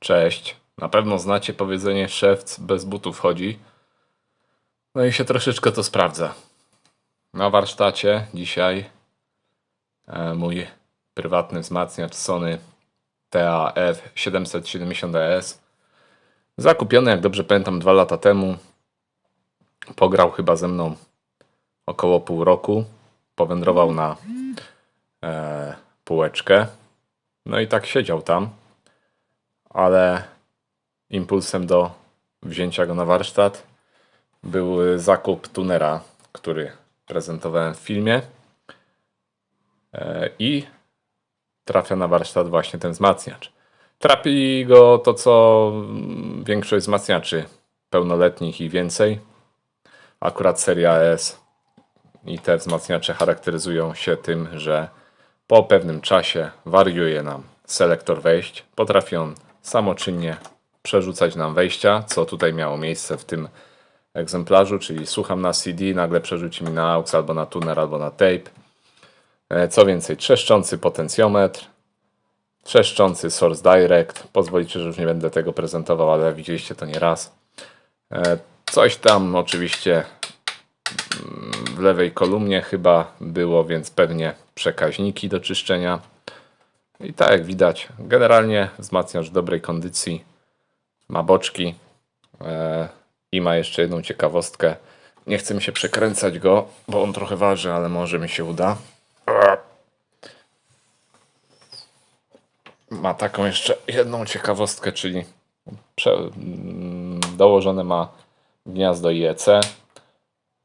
Cześć. Na pewno znacie powiedzenie szewc bez butów chodzi. No i się troszeczkę to sprawdza. Na warsztacie dzisiaj e, mój prywatny wzmacniacz Sony TAF 770S. Zakupiony, jak dobrze pamiętam, dwa lata temu. Pograł chyba ze mną około pół roku. Powędrował na e, półeczkę. No i tak siedział tam ale impulsem do wzięcia go na warsztat był zakup tunera, który prezentowałem w filmie. E, I trafia na warsztat właśnie ten wzmacniacz. Trapi go to, co większość wzmacniaczy pełnoletnich i więcej. Akurat seria S i te wzmacniacze charakteryzują się tym, że po pewnym czasie wariuje nam selektor wejść. Potrafi on samoczynnie przerzucać nam wejścia, co tutaj miało miejsce w tym egzemplarzu, czyli słucham na CD, nagle przerzuci mi na AUX albo na tuner, albo na tape. E, Co więcej, trzeszczący potencjometr, trzeszczący Source Direct. Pozwolicie, że już nie będę tego prezentował, ale widzieliście to nieraz. E, Coś tam oczywiście mm, w lewej kolumnie chyba było, więc pewnie przekaźniki do czyszczenia. I tak jak widać, generalnie wzmacniacz w dobrej kondycji. Ma boczki e, i ma jeszcze jedną ciekawostkę. Nie chcę mi się przekręcać go, bo on trochę waży, ale może mi się uda. Ma taką jeszcze jedną ciekawostkę, czyli mm, dołożone ma gniazdo IEC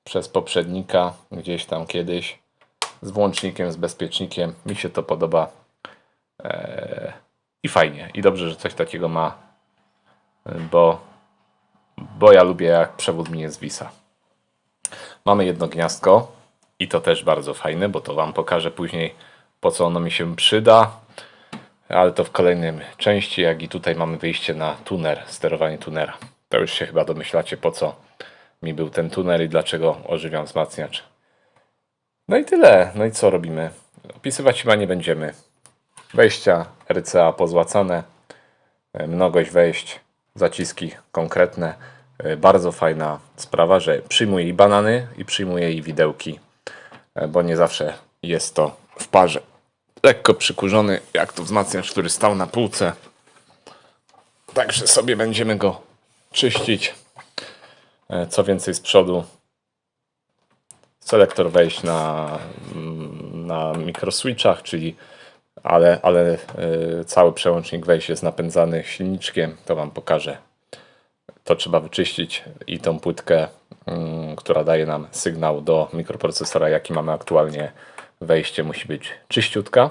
przez poprzednika gdzieś tam kiedyś z włącznikiem, z bezpiecznikiem. Mi się to podoba i fajnie. I dobrze, że coś takiego ma, bo, bo ja lubię jak przewód mi nie zwisa. Mamy jedno gniazdko i to też bardzo fajne, bo to Wam pokażę później po co ono mi się przyda. Ale to w kolejnym części, jak i tutaj mamy wyjście na tuner, sterowanie tunera. To już się chyba domyślacie po co mi był ten tuner i dlaczego ożywiam wzmacniacz. No i tyle. No i co robimy? Opisywać chyba nie będziemy. Wejścia RCA pozłacane, e, mnogość wejść, zaciski konkretne. E, Bardzo fajna sprawa, że przyjmuje i banany i przyjmuje i widełki, e, bo nie zawsze jest to w parze. Lekko przykurzony, jak to wzmacniacz, który stał na półce. Także sobie będziemy go czyścić. Co więcej z przodu selektor wejść na, mm, na mikroswitchach, czyli ale, ale e, cały przełącznik wejść jest napędzany silniczkiem, to Wam pokażę. To trzeba wyczyścić i tą płytkę, mm, która daje nam sygnał do mikroprocesora, jaki mamy aktualnie wejście, musi być czyściutka.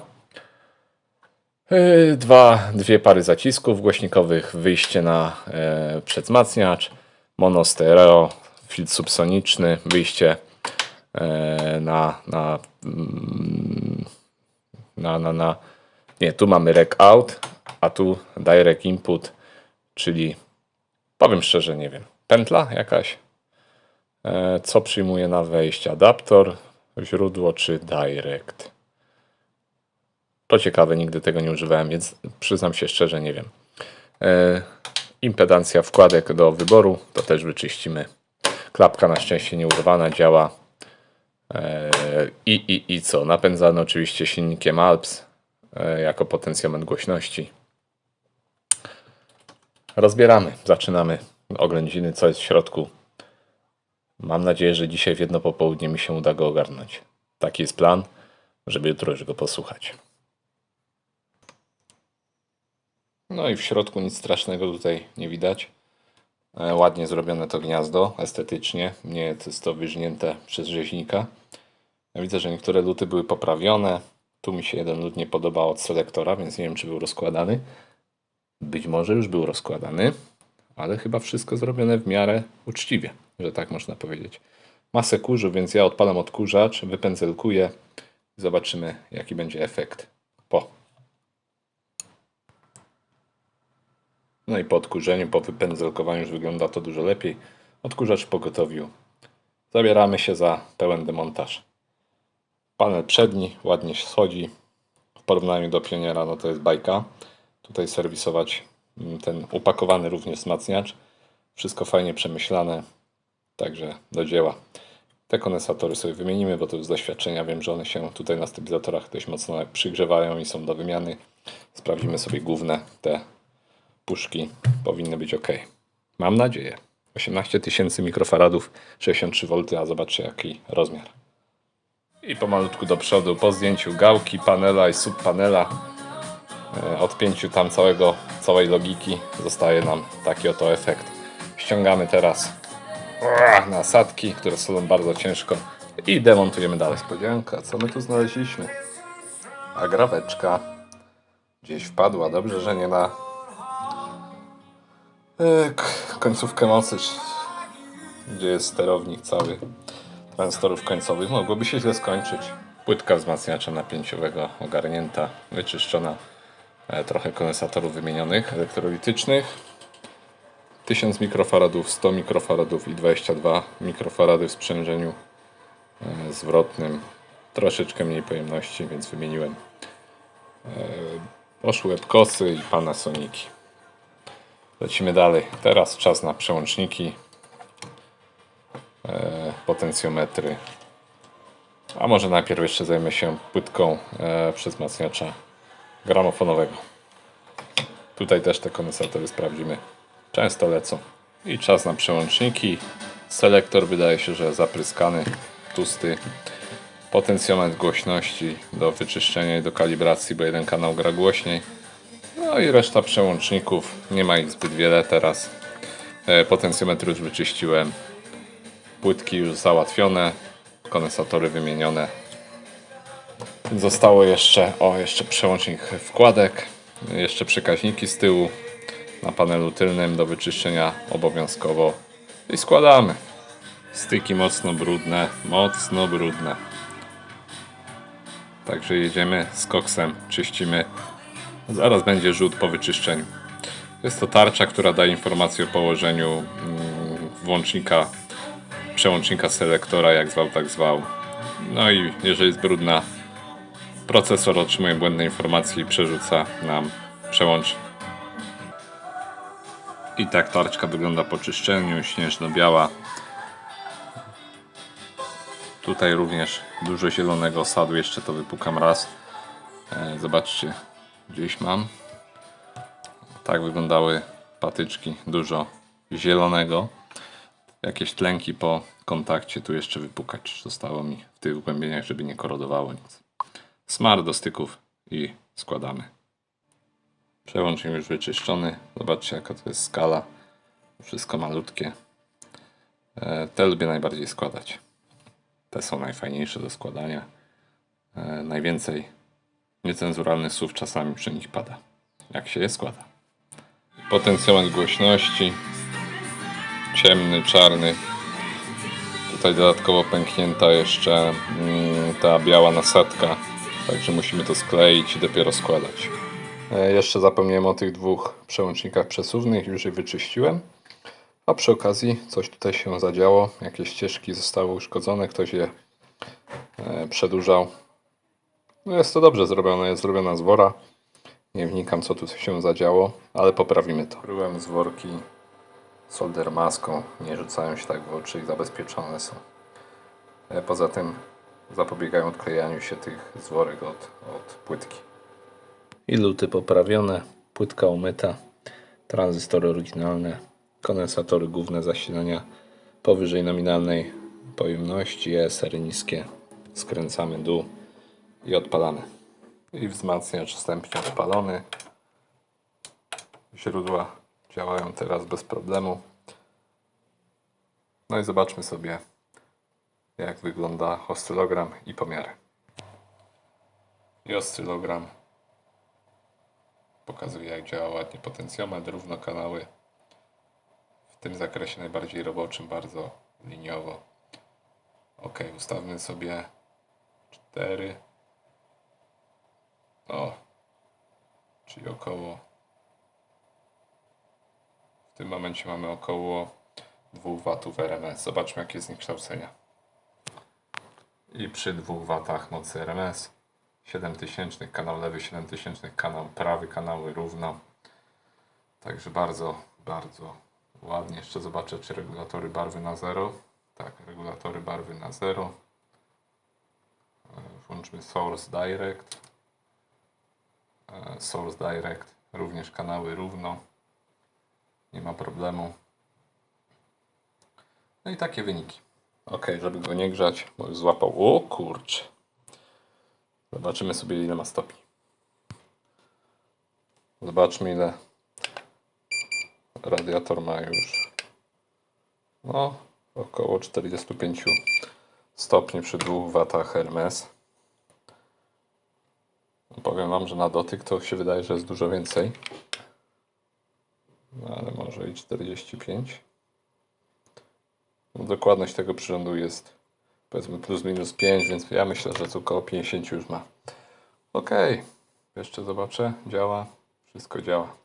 E, Dwa, dwie pary zacisków głośnikowych, wyjście na e, przedwzmacniacz, mono stereo, filtr subsoniczny, wyjście na, na, mm, na, na, na, nie, tu mamy rec out, a tu direct input, czyli powiem szczerze, nie wiem, pętla jakaś, e, co przyjmuje na wejście, adaptor, źródło czy direct. To ciekawe, nigdy tego nie używałem, więc przyznam się szczerze, nie wiem. E, impedancja wkładek do wyboru, to też wyczyścimy. Klapka na szczęście nieurwana, działa. E, I, i, I co? Napędzany oczywiście silnikiem Alps e, jako potencjometr głośności. Rozbieramy, zaczynamy oględziny, co jest w środku. Mam nadzieję, że dzisiaj w jedno popołudnie mi się uda go ogarnąć. Taki jest plan, żeby jutro już go posłuchać. No i w środku nic strasznego tutaj nie widać. E, Ładnie zrobione to gniazdo, estetycznie. Nie jest to wyżnięte przez rzeźnika. Widzę, że niektóre luty były poprawione. Tu mi się jeden lut nie podobał od selektora, więc nie wiem, czy był rozkładany. Być może już był rozkładany, ale chyba wszystko zrobione w miarę uczciwie, że tak można powiedzieć. Masę kurzu, więc ja odpalam odkurzacz, wypędzelkuję i zobaczymy, jaki będzie efekt po. No i po odkurzeniu, po wypędzelkowaniu już wygląda to dużo lepiej. Odkurzacz w pogotowiu. Zabieramy się za pełen demontaż. Panel przedni ładnie się schodzi. W porównaniu do Pioniera, no to jest bajka. Tutaj serwisować mm, ten upakowany również wzmacniacz. Wszystko fajnie przemyślane, także do dzieła. Te kondensatory sobie wymienimy, bo to z doświadczenia wiem, że one się tutaj na stabilizatorach dość mocno przygrzewają i są do wymiany. Sprawdzimy sobie główne te puszki. Powinny być ok. Mam nadzieję. 18 tysięcy mikrofaradów, 63 V, a zobaczcie jaki rozmiar. I pomalutku do przodu po zdjęciu gałki, panela i subpanela, e, odpięciu tam całego, całej logiki zostaje nam taki oto efekt. Ściągamy teraz nasadki, które solą bardzo ciężko i demontujemy dalej. Spodzianka, co my tu znaleźliśmy? Agraweczka. Gdzieś wpadła, dobrze, że nie na końcówkę mocy, czy- gdzie jest sterownik cały transistorów końcowych. Mogłoby się źle skończyć. Płytka wzmacniacza napięciowego ogarnięta, wyczyszczona. E, Trochę kondensatorów wymienionych, elektrolitycznych. 1000 mikrofaradów, 100 mikrofaradów i 22 mikrofarady w sprzężeniu e, zwrotnym. Troszeczkę mniej pojemności, więc wymieniłem. E, Poszły Epkosy i Panasoniki. Lecimy dalej. Teraz czas na przełączniki, e, potencjometry. A może najpierw jeszcze zajmę się płytką e, przezmacniacza gramofonowego. Tutaj też te kondensatory sprawdzimy. Często lecą. I czas na przełączniki. Selektor wydaje się, że zapryskany, tłusty. Potencjometr głośności do wyczyszczenia i do kalibracji, bo jeden kanał gra głośniej. No i reszta przełączników. Nie ma ich zbyt wiele teraz. E, Potencjometr już wyczyściłem. Płytki już załatwione. Kondensatory wymienione. Zostało jeszcze, o jeszcze przełącznik wkładek, jeszcze przekaźniki z tyłu na panelu tylnym do wyczyszczenia obowiązkowo i składamy. Styki mocno brudne, mocno brudne. Także jedziemy z koksem, czyścimy. Zaraz będzie rzut po wyczyszczeniu. Jest to tarcza, która daje informację o położeniu mm, włącznika, przełącznika selektora, jak zwał, tak zwał. No i jeżeli jest brudna, procesor otrzymuje błędne informacje i przerzuca nam przełącznik. I tak tarczka wygląda po czyszczeniu, śnieżno-biała. Tutaj również dużo zielonego osadu, jeszcze to wypukam raz. E, Zobaczcie, gdzieś mam. Tak wyglądały patyczki, dużo zielonego. Jakieś tlenki po kontakcie tu jeszcze wypukać zostało mi w tych głębieniach, żeby nie korodowało nic. Smar do styków i składamy. Przełącznik już wyczyszczony. Zobaczcie jaka to jest skala. Wszystko malutkie. E, Te lubię najbardziej składać. Te są najfajniejsze do składania. E, Najwięcej niecenzuralnych słów czasami przy nich pada. Jak się je składa. Potencjometr głośności. Ciemny, czarny. Tutaj dodatkowo pęknięta jeszcze mm, ta biała nasadka. Także musimy to skleić i dopiero składać. E, Jeszcze zapomniałem o tych dwóch przełącznikach przesuwnych, już je wyczyściłem. A przy okazji coś tutaj się zadziało, jakieś ścieżki zostały uszkodzone, ktoś je e, przedłużał. No jest to dobrze zrobione, jest zrobiona z wora. Nie wnikam co tu się zadziało, ale poprawimy to. Kryłem z worki solder maską, nie rzucają się tak w oczy i zabezpieczone są. E, Poza tym zapobiegają odklejaniu się tych zworek od, od płytki. I luty poprawione, płytka umyta, tranzystory oryginalne, kondensatory główne zasilania powyżej nominalnej pojemności, ESR niskie, skręcamy dół i odpalamy. I wzmacniacz wstępnie odpalony. Źródła działają teraz bez problemu. No i zobaczmy sobie jak wygląda oscylogram i pomiary. I oscylogram pokazuje jak działa ładnie potencjometr, równo kanały. W tym zakresie najbardziej roboczym, bardzo liniowo. Ok, ustawmy sobie 4. O, czyli około. W tym momencie mamy około 2 W RMS. Zobaczmy jakie zniekształcenia. I przy 2 W mocy RMS 7000 kanał lewy, 7000 kanał prawy, kanały równo. Także bardzo, bardzo ładnie. Jeszcze zobaczę, czy regulatory barwy na zero. Tak, regulatory barwy na zero. E, Włączmy Source Direct. Source Direct, również kanały równo. Nie ma problemu. No i takie wyniki. Ok, żeby go nie grzać, bo już złapał. O kurczę. Zobaczymy sobie ile ma stopni. Zobaczmy ile radiator ma już. No, około 45 stopni przy 2 watach Hermes. Powiem Wam, że na dotyk to się wydaje, że jest dużo więcej. No, ale może i 45. No, dokładność tego przyrządu jest powiedzmy plus minus 5, więc ja myślę, że to około 50 już ma. Ok, jeszcze zobaczę, działa, wszystko działa.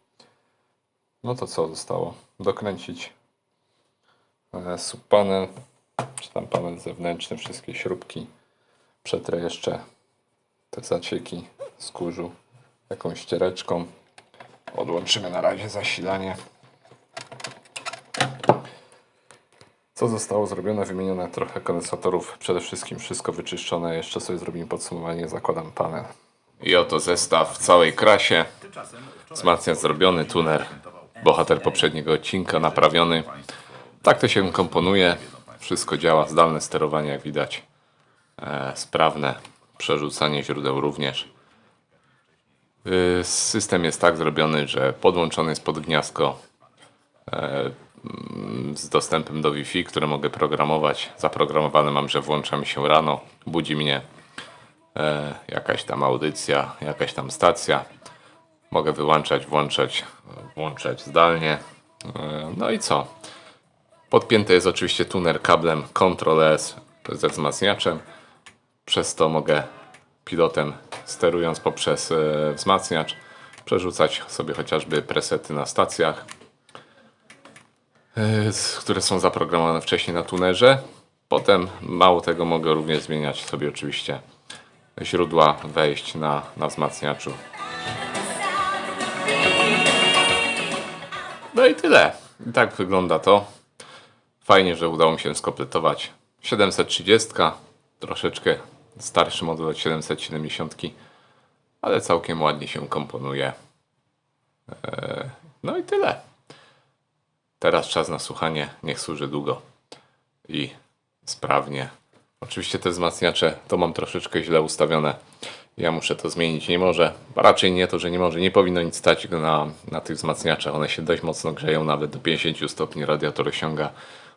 No to co zostało? Dokręcić e, subpanel, czy tam panel zewnętrzny, wszystkie śrubki. Przetrę jeszcze te zacieki z kurzu jakąś ściereczką. Odłączymy na razie zasilanie. Co zostało zrobione? Wymienione trochę kondensatorów. Przede wszystkim wszystko wyczyszczone. Jeszcze sobie zrobimy podsumowanie. Zakładam panel. I oto zestaw w całej krasie. Wzmacniacz zrobiony, tuner. Bohater poprzedniego odcinka naprawiony. Tak to się komponuje. Wszystko działa. Zdalne sterowanie, jak widać. E, sprawne. Przerzucanie źródeł również. Y, System jest tak zrobiony, że podłączony jest pod gniazdko z dostępem do Wi-Fi, które mogę programować. Zaprogramowane mam, że włącza mi się rano, budzi mnie e, jakaś tam audycja, jakaś tam stacja. Mogę wyłączać, włączać, włączać zdalnie. E, no i co? Podpięty jest oczywiście tuner kablem Ctrl-S ze wzmacniaczem. Przez to mogę pilotem, sterując poprzez e, wzmacniacz, przerzucać sobie chociażby presety na stacjach e, które są zaprogramowane wcześniej na tunerze. Potem mało tego mogę również zmieniać sobie oczywiście źródła wejść na, na wzmacniaczu. No i tyle. I tak wygląda to. Fajnie, że udało mi się skompletować. 730, troszeczkę starszy model od 770, ale całkiem ładnie się komponuje. Eee, No i tyle. Teraz czas na słuchanie, niech służy długo i sprawnie. Oczywiście te wzmacniacze to mam troszeczkę źle ustawione. Ja muszę to zmienić. Nie może, raczej nie to, że nie może. Nie powinno nic stać na, na tych wzmacniaczach. One się dość mocno grzeją, nawet do 50 stopni radiator osiąga.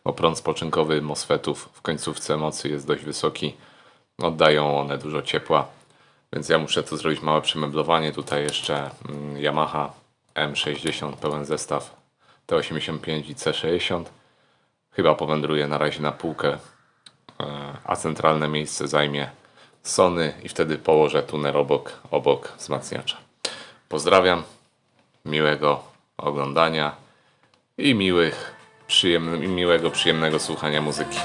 Bo prąd spoczynkowy MOSFETów w końcówce mocy jest dość wysoki. Oddają one dużo ciepła. Więc ja muszę tu zrobić małe przemeblowanie. Tutaj jeszcze mm, Yamaha M60 pełen zestaw T85 i C60. Chyba powędruje na razie na półkę, e, a centralne miejsce zajmie Sony i wtedy położę tuner obok, obok wzmacniacza. Pozdrawiam, miłego oglądania i miłych, przyjemny, miłego, przyjemnego słuchania muzyki.